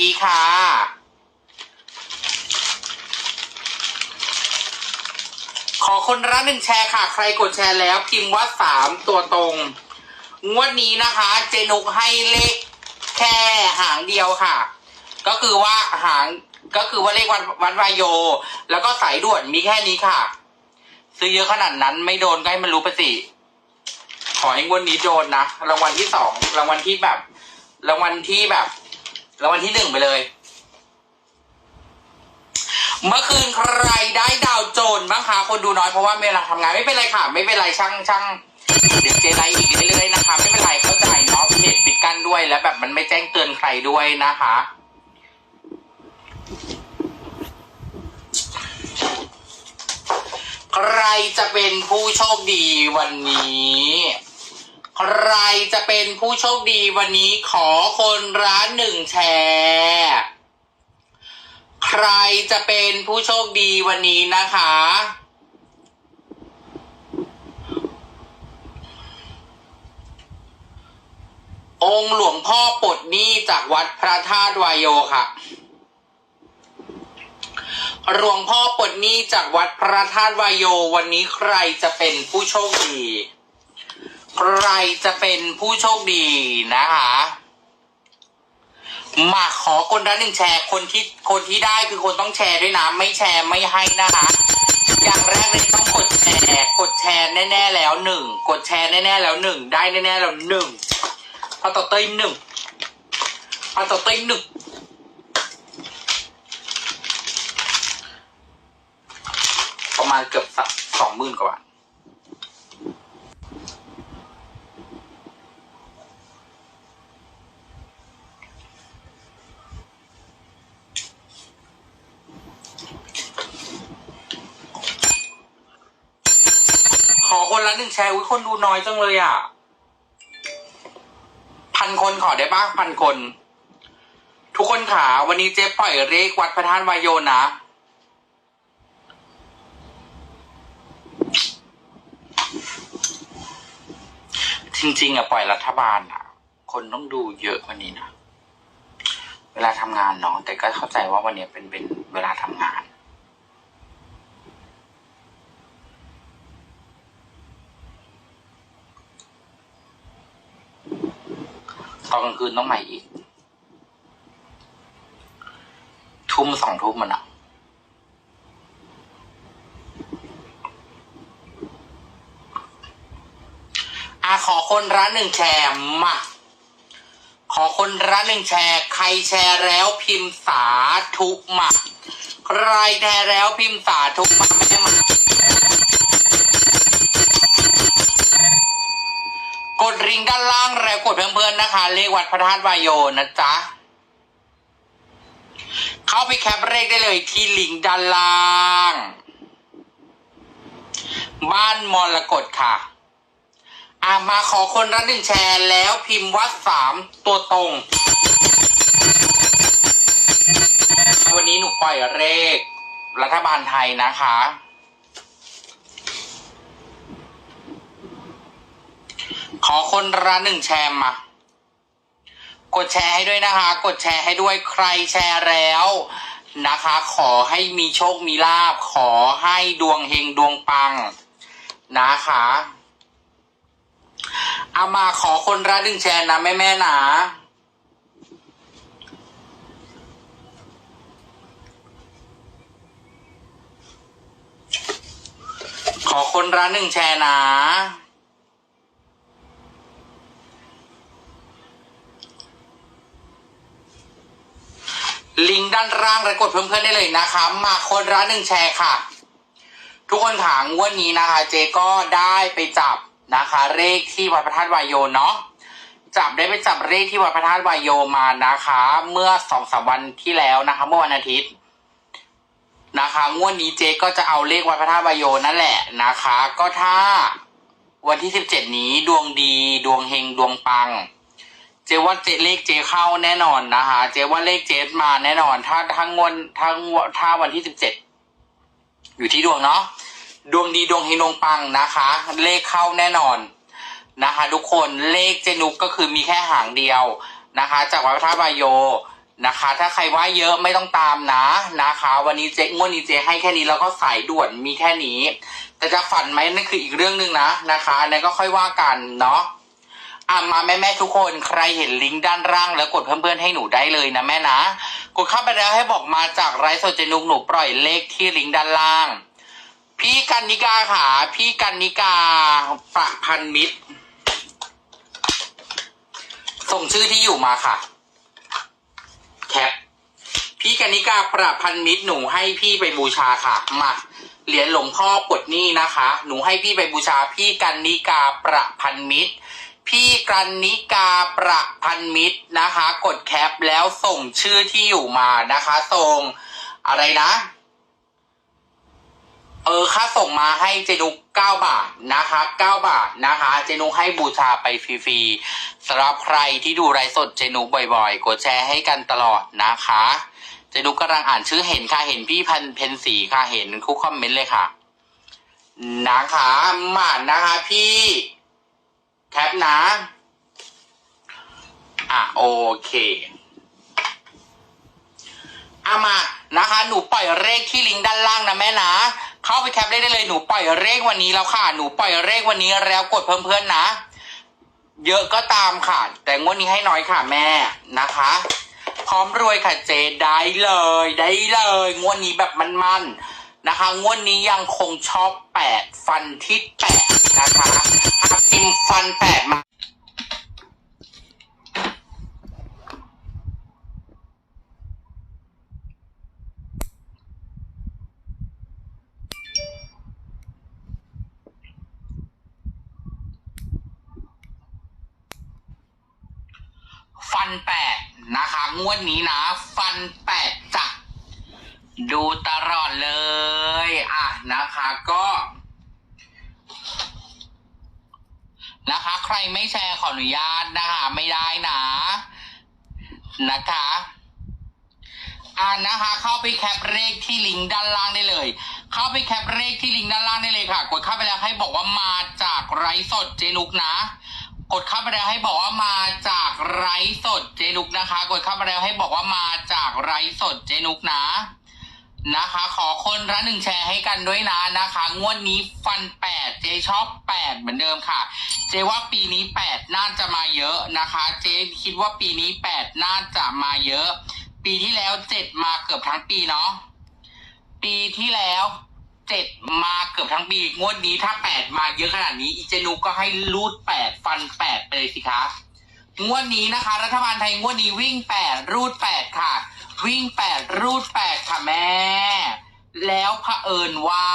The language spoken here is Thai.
ดีค่ะ ขอคนละหนึ่งแชร์ค่ะ ใครกดแชร์แล้วพิมพ์ว่าสามตัวตรง งวดนี้นะคะ เจนุกให้เลขแค่หางเดียวค่ะ ก็คือว่าหางก็คือว่าเลขวันวันวายโย แล้วก็สายด่วนมีแค่นี้ค่ะ ซื้อเยอะขนาดนั้นไม่โดนก็ให้มันรู้ไปสิขอให้งวดนี้โดนนะรางวัลที่สองรางวัลที่แบบรางวัลที่แบบ รางวัลที่หนึ่งไปเลย เมื่อคืนใครได้ดาวโจนบ้างคะคนดูน้อยเพราะว่าเวลาทำงานไม่เป็นไรค่ะ ไม่เป็นไรช่างช่างเดี๋ยวเจไลอีกเรื่อยๆนะคะไม่เป็นไรเข้าใจเนาะเพจปิดกั้นด้วยแล้วแบบมันไม่แจ้งเตือนใครด้วยนะคะใครจะเป็นผู้โชคดีวันนี้ ใครจะเป็นผู้โชคดีวันนี้ขอคนร้านหนึ่งแชร์ใครจะเป็นผู้โชคดีวันนี้นะคะ องค์หลวงพ่อปลดหนี้จากวัดพระธาตุวายโยค่ะหลวงพ่อปลดหนี้จากวัดพระธาตุวายโยวันนี้ใครจะเป็นผู้โชคดี ใครจะเป็นผู้โชคดีนะคะมาขอคนละหนึ่งแชร์คนที่คนที่ได้คือคนต้องแชร์ด้วยนะไม่แชร์ไม่ให้นะคะ อย่างแรกเลยต้องกดแชร์กดแชร์แน่ ๆ แล้วหนึ่งกดแชร์แน่ๆแล้วหนึ่งได้แน่ๆแล้วหนึ่งพอต่อเต้ยหนึ่งพอต่อเต้ยหนึ่งประมาณเกือบสักสองหมื่นกว่าบาท คนละหนึ่งแชร์อุ้ยคนดูน้อยจังเลยอะ พันคนขอได้บ้างพันคน ทุกคนขาวันนี้เจ๊ปล่อยเลขวัดพระธาตุวายโยนะ จริง ๆอะปล่อยรัฐบาลอะ คนต้องดูเยอะกว่านี้นะ เวลาทำงานเนาะแต่ก็เข้าใจว่าวันนี้เป็นเป็นเวลาทำงาน ตอนกลางคืนต้องใหม่อีก ทุ่มสองทุ่มมันอะอะขอคนร้านหนึ่งแชร์มาขอคนร้านหนึ่งแชร์ ใครแชร์แล้วพิมพ์สาธุมาใครแชร์แล้วพิมพ์สาธุมาไม่ได้มา กดริงด้านล่างแล้วกดเพื่อนๆนะคะ เลขวัดพระธาตุวายโยนะจ๊ะ เข้าไปแคปเลขได้เลยที่ลิงก์ด้านล่าง บ้านมรกตค่ะอะมาขอคนละหนึ่งแชร์แล้วพิมพ์ว่าสามตัวตรง วันนี้หนูปล่อยเลข รัฐบาลไทยนะคะ อคนละหนึ่งแชร์มากดแชร์ให้ด้วยนะคะ กดแชร์ให้ด้วยใครแชร์แล้วนะคะ ขอให้มีโชคมีลาบ ขอให้ดวงเฮงดวงปังนะคะเอามาขอคนละหนึ่งแชร์นะแม่แม่นะขอคนละหนึ่งแชร์นะ ลิงก์ ด้านล่างและกดเพิ่มเพื่อนได้เลยนะคะ มาคนละหนึ่งแชร์ค่ะ ทุกคนถามวันนี้นะคะ เจก็ได้ไปจับนะคะ เลขที่วัดพระธาตุวายโยเนาะจับได้ไปจับเลขที่วัดพระธาตุวายโยมานะคะ เมื่อสองสามวันที่แล้วนะคะ เมื่อวันอาทิตย์นะคะงวดนี้เจก็จะเอาเลขวัดพระธาตุวายโยนั่นแหละนะคะ ก็ถ้าวันที่สิบเจ็ดนี้ดวงดีดวงเฮงดวงปัง จว่าเจเลขเจเข้าแน่นอนนะคะเจว่าเลขเจมาแน่นอน ถ้าทั้งวันทั้งถ้าวันที่สิบเจ็ดอยู่ที่ดวงเนาะดวงดีดวงเฮงดวงปังนะคะ เลขเข้าแน่นอนนะคะ ทุกคนเลขเจนุกก็คือมีแค่หางเดียวนะคะ จากวัดพระธาตุวายโยนะคะ ถ้าใครว่าเยอะไม่ต้องตามนะนะคะ วันนี้เจ๊งวดนี้เจ๊ให้แค่นี้แล้วก็สายด่วนมีแค่นี้ แต่จะฝันไหมนั่นคืออีกเรื่องหนึ่งนะนะคะนนั้นก็ค่อยว่ากันเนาะ อะมาแม่แม่ทุกคนใครเห็นลิงก์ด้านล่างแล้วกดเพิ่มเพื่อนให้หนูได้เลยนะแม่นะ กดเข้าไปแล้วให้บอกมาจากไลฟ์สดเจนุกหนูปล่อยเลขที่ลิงก์ด้านล่าง พี่กันนิกาค่ะ พี่กันนิกาประพันธ์มิตร ส่งชื่อที่อยู่มาค่ะ แคป พี่กนิกาประพันธ์มิตรหนูให้พี่ไปบูชาค่ะ มาเหรียญหลวงพ่อกดนี่นะคะ หนูให้พี่ไปบูชาพี่กันนิกาประพันธ์มิตร พี่กันนิกาประพันธ์มิตรนะคะ กดแคปแล้วส่งชื่อที่อยู่มานะคะส่งอะไรนะ เออค่าส่งมาให้เจนุกเก้าบาทนะคะเก้าบาทนะคะ เจนุกให้บูชาไปฟรีๆสำหรับใครที่ดูไลฟ์สดเจนุกบ่อยๆ กดแชร์ให้กันตลอดนะคะเจนุกกำลังอ่านชื่อเห็นค่ะเห็นพี่พันเพนสีค่ะเห็นคุกคอมเมนต์เลยค่ะนะคะมานะคะพี่ แคปนะ อะ โอเคเอามานะคะ หนูปล่อยเลขที่ลิงก์ด้านล่างนะแม่นะ เข้าไปแคปเลขได้เลยหนูปล่อยเลขวันนี้แล้วค่ะ หนูปล่อยเลขวันนี้แล้วกดเพิ่มเพื่อนนะ เยอะก็ตามค่ะ แต่งวดนี้ให้น้อยค่ะแม่นะคะ พร้อมรวยค่ะเจได้เลย ได้เลย งวดนี้แบบมันๆ นะคะงวดนี้ยังคงชอบแปดฟันที่แปดนะคะอาพิมฟันแปดมาฟันแปดนะคะ งวดนี้นะ ฟันแปด ดูตลอดเลย อะนะคะก็นะคะ ใครไม่แชร์ขออนุญาตนะคะ ไม่ได้นะ นะคะอ่านะคะ เข้าไปแคปเลขที่ลิงก์ด้านล่างได้เลย เข้าไปแคปเลขที่ลิงก์ด้านล่างได้เลยค่ะ กดเข้าไปแล้วให้บอกว่ามาจากไลฟ์สดเจนุกนะ กดเข้าไปแล้วให้บอกว่ามาจากไลฟ์สดเจนุกนะคะ กดเข้าไปแล้วให้บอกว่ามาจากไลฟ์สดเจนุกนะ นะคะ ขอคนละหนึ่งแชร์ให้กันด้วยนะนะคะ งวดนี้ฟันแปดเจชอบแปดเหมือนเดิมค่ะ เจว่าปีนี้แปดน่าจะมาเยอะนะคะ เจคิดว่าปีนี้แปดน่าจะมาเยอะ ปีที่แล้วเจ็ดมาเกือบทั้งปีเนาะปีที่แล้วเจ็ดมาเกือบทั้งปีงวดนี้ถ้าแปดมาเยอะขนาดนี้อีเจนุก็ให้รูดแปดฟันแปดไปเลยสิคะงวดนี้นะคะ รัฐบาลไทยงวดนี้วิ่งแปดรูดแปดค่ะ วิ่งแปดรูดแปดค่ะแม่ แล้วเผอิญว่า